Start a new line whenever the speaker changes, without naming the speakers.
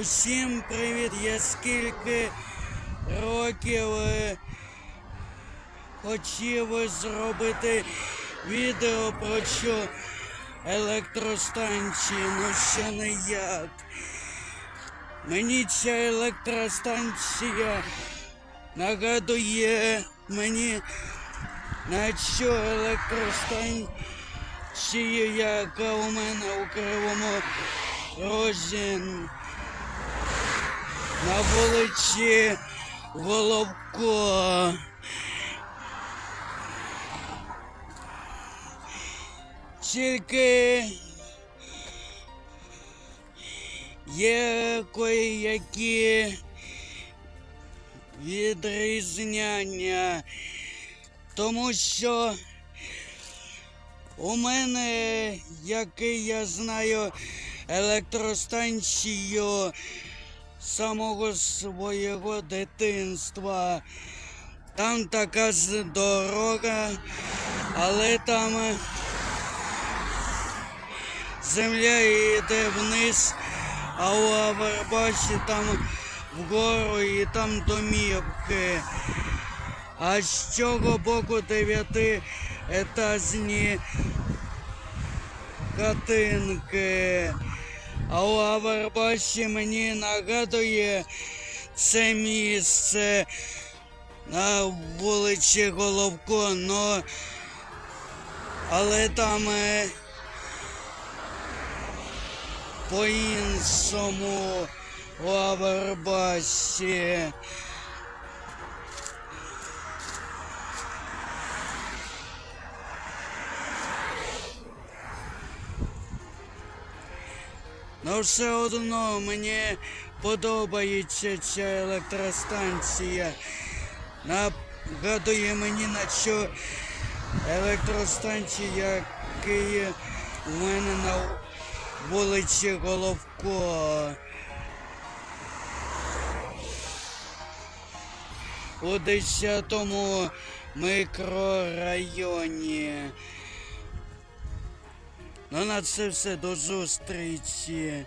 Усім привіт! Я скільки років е, хотів зробити відео про що електростанції, ну ще не як. Мені ця електростанція нагадує мені на що електростанція, яка у мене у Кривому Розі на вулиці Головко. Тільки є кої-які відрізняння, тому що у мене, який я знаю, електростанцію самого свого дитинства. Там така з- дорога, але там земля йде вниз, а у Авербаші там вгору і там домівки. А з цього боку дев'ятиетажні хатинки. А у Авербаші мені нагадує це місце на вулиці Головко, но але там е, по-іншому у Авербаші. Но все одно мені подобається ця електростанція. Нагадує мені на що електростанція, яка у мене на вулиці Головко. У 10-му мікрорайоні. Ну на це все до зустрічі.